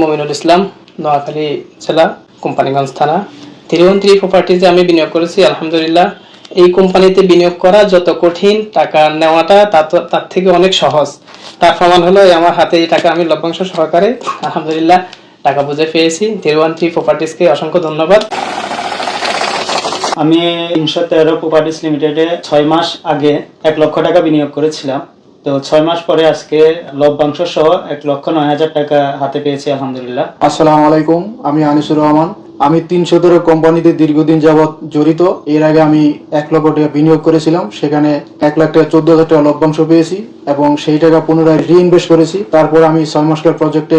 মমিনুল ইসলাম, নোয়াখালী জেলা কোম্পানিগঞ্জ থানা। তিরুবন্তী প্রপার্টিজে আমি বিনিয়োগ করেছি, আলহামদুলিল্লাহ। এই কোম্পানিতে বিনিয়োগ করা যত কঠিন টাকা নেওয়াটা তার থেকে অনেক সহজ। তার প্রমাণ হলো আমার হাতে এই টাকা আমি লভ্যাংশ সহকারে আলহামদুলিল্লাহ টাকা বুঝে পেয়েছি। তিরুবন্তী প্রপার্টিজকে অসংখ্য ধন্যবাদ। আমি তিনশো তেরো প্রপার্টিস লিমিটেডে ছয় মাস আগে এক লক্ষ টাকা বিনিয়োগ করেছিলাম। তো ছয় মাস পরে আজকে লভ্যাংশ সহ এক লক্ষ নয় হাজার টাকা হাতে পেয়েছি, আলহামদুলিল্লাহ। আসসালাম আলাইকুম, আমি আনিসুর রহমান। আমি তিনশো তেরো কোম্পানিতে দীর্ঘদিন যাবৎ জড়িত। এর আগে আমি এক লক্ষ টাকা বিনিয়োগ করেছিলাম। সেখানে এক লাখ টাকা, চোদ্দ হাজার টাকা লভ্যাংশ পেয়েছি এবং সেই টাকা পুনরায় রিইনভেস্ট করেছি। তারপর আমি ছয় মাসকার প্রজেক্টে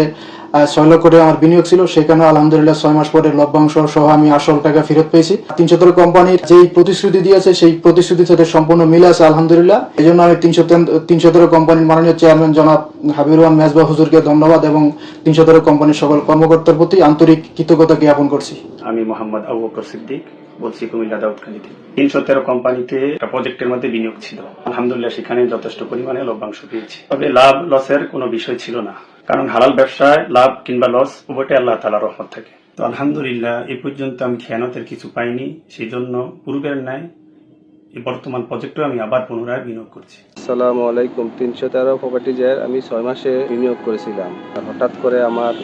ছয় লক্ষ টাকা আমার বিনিয়োগ ছিল। সেখানে আলহামদুলিল্লাহ ছয় মাস পরে লভ্যাংশ সহ আমি আসল টাকা ফেরত পেয়েছি। তিনশো তেরো কোম্পানির যেই প্রতিশ্রুতি দিয়েছে, সেই প্রতিশ্রুতির সাথে সম্পূর্ণ মিলে আছে, আলহামদুলিল্লাহ। এই জন্য আমি তিনশো তিনশো তেরো কোম্পানির মাননীয় চেয়ারম্যান জনাব হাবিবুর রহমান মেজবা হুজুরকে ধন্যবাদ এবং তিনশো তেরো কোম্পানির সকল কর্মকর্তার প্রতি আন্তরিক কৃতজ্ঞতা জ্ঞাপন করছি। আমি মোহাম্মদ আবু সিদ্দিক। বলছি কুমিল্লা দাউদখালীতে তিনশো তেরো কোম্পানিতে একটা প্রজেক্টের মধ্যে বিনিয়োগ ছিল। আলহামদুলিল্লাহ সেখানে যথেষ্ট পরিমাণে লভ্যাংশ পেয়েছি। তবে লাভ লসের কোনো বিষয় ছিল না। কারণ হালাল ব্যবসায় লাভ কিংবা লস উভয়টাই আল্লাহ তালা রহমত থাকে। তো আলহামদুলিল্লাহ, এ পর্যন্ত আমি খেয়ানতের কিছু পাইনি। সেই জন্য পূর্বের ন্যায় বর্তমান প্রজেক্টও আমি আবার পুনরায় বিনিয়োগ করছি। আসসালামু আলাইকুম। তিনশো তেরো প্রপার্টিজের আমি ছয় মাসে বিনিয়োগ করেছিলাম। হঠাৎ করে আমার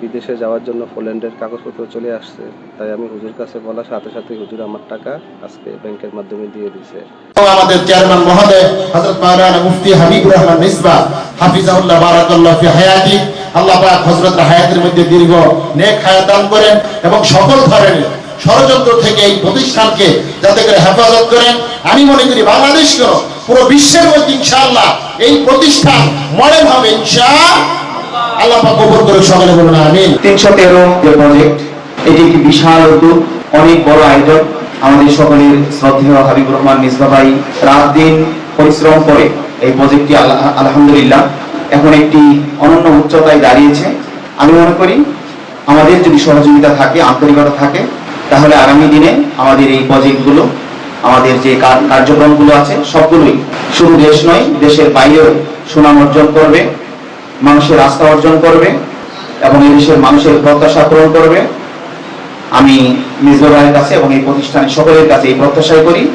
বিদেশে যাওয়ার জন্য পোল্যান্ডের কাগজপত্র চলে আসছে। তাই আমি হুজুর কাছে বলার সাথে সাথে হুজুর আমার টাকা আজকে ব্যাংকের মাধ্যমে দিয়ে দিছে আমাদের চেয়ারম্যান মহোদয় হযরত মাওলানা মুফতি হাবিবুর রহমান মিসবা হাফিজাহুল্লাহ বারাকাল্লাহ ফি হায়াতি আল্লাহ পাক হযরত হায়াতের মধ্যে দীর্ঘ নেক হায়াত দান করেন এবং সকল ধরনের ষড়যন্ত্র থেকে এই প্রতিষ্ঠানকে যাতে করে হেফাজত করেন। আমি মনে করি বাংলাদেশ কেন? পুরো বিশ্বের মধ্যে ইনশাআল্লাহ এই প্রতিষ্ঠান মডেল হবে ইনশাআল্লাহ আল্লাহ কবুল করে সকলে বলুন আমিন। তিনশো তেরো প্রজেক্ট এটি একটি বিশাল উদ্যোগ, অনেক বড় আয়োজন। আমাদের সকলের শ্রদ্ধেয় হাবিবুর রহমান মিসবা ভাই রাত দিন পরিশ্রম করে এই প্রজেক্টটি আলহামদুলিল্লাহ, এখন একটি অনন্য উচ্চতায় দাঁড়িয়েছে। আমি মনে করি আমাদের যদি সহযোগিতা থাকে, আন্তরিকতা থাকে তাহলে আগামী দিনে আমাদের এই প্রজেক্টগুলো আমাদের যে কার- কার্যক্রমগুলো আছে, সবগুলোই শুধু দেশ নয়, দেশের বাইরেও সুনাম অর্জন করবে, মানুষের আস্থা অর্জন করবে এবং এই দেশের মানুষের প্রত্যাশা পূরণ করবে। আমি ভাইয়ের কাছে এবং এই প্রতিষ্ঠানের সকলের কাছে এই প্রত্যাশাই করি।